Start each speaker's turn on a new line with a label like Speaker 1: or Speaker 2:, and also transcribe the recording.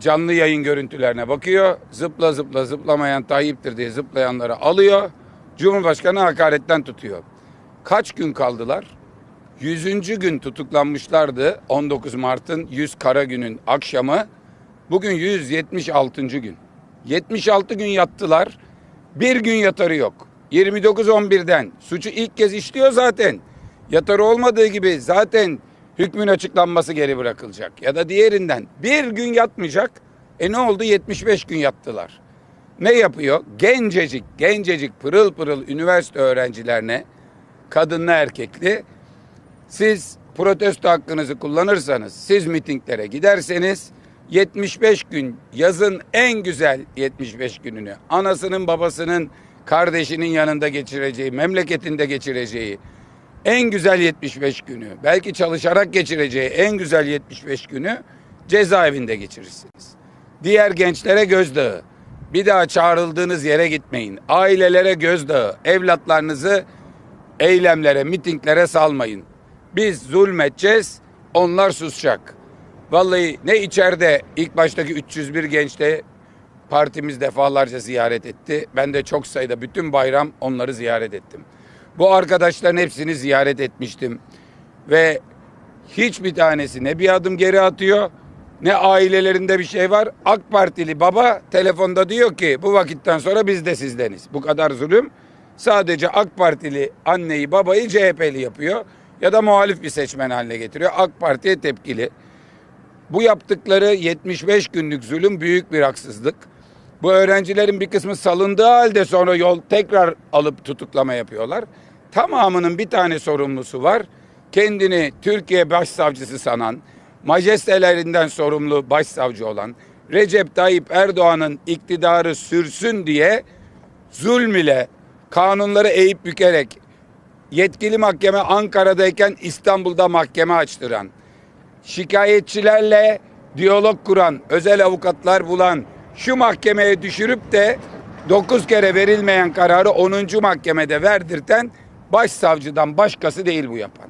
Speaker 1: canlı yayın görüntülerine bakıyor. Zıpla zıpla zıplamayan Tayyip'tir diye zıplayanları alıyor. Cumhurbaşkanı hakaretten tutuyor. Kaç gün kaldılar? 100. gün tutuklanmışlardı 19 Mart'ın 100 kara günün akşamı. Bugün 176. gün. 76 gün yattılar. Bir gün yatarı yok. 29-11'den suçu ilk kez işliyor zaten. Yatarı olmadığı gibi zaten hükmün açıklanması geri bırakılacak. Ya da diğerinden bir gün yatmayacak. E ne oldu? 75 gün yattılar. Ne yapıyor? Gencecik, gencecik pırıl pırıl üniversite öğrencilerine kadınlı erkekli siz protesto hakkınızı kullanırsanız, siz mitinglere giderseniz 75 gün yazın en güzel 75 gününü anasının babasının kardeşinin yanında geçireceği, memleketinde geçireceği en güzel 75 günü, belki çalışarak geçireceği en güzel 75 günü cezaevinde geçirirsiniz. Diğer gençlere gözdağı. Bir daha çağrıldığınız yere gitmeyin. Ailelere gözdağı. Evlatlarınızı eylemlere, mitinglere salmayın. Biz zulmedeceğiz, onlar susacak. Vallahi ne içeride ilk baştaki 301 gençte partimiz defalarca ziyaret etti. Ben de çok sayıda bütün bayram onları ziyaret ettim. Bu arkadaşların hepsini ziyaret etmiştim. Ve hiçbir tanesi ne bir adım geri atıyor ne ailelerinde bir şey var. AK Partili baba telefonda diyor ki bu vakitten sonra biz de sizdeniz. Bu kadar zulüm sadece AK Partili anneyi babayı CHP'li yapıyor ya da muhalif bir seçmen haline getiriyor. AK Parti'ye tepkili. Bu yaptıkları 75 günlük zulüm büyük bir haksızlık. Bu öğrencilerin bir kısmı salındığı halde sonra yol tekrar alıp tutuklama yapıyorlar. Tamamının bir tane sorumlusu var. Kendini Türkiye Başsavcısı sanan, majestelerinden sorumlu başsavcı olan Recep Tayyip Erdoğan'ın iktidarı sürsün diye zulm ile kanunları eğip bükerek yetkili mahkeme Ankara'dayken İstanbul'da mahkeme açtıran, şikayetçilerle diyalog kuran, özel avukatlar bulan, şu mahkemeye düşürüp de 9 kere verilmeyen kararı 10. mahkemede verdirten başsavcıdan başkası değil bu yapan.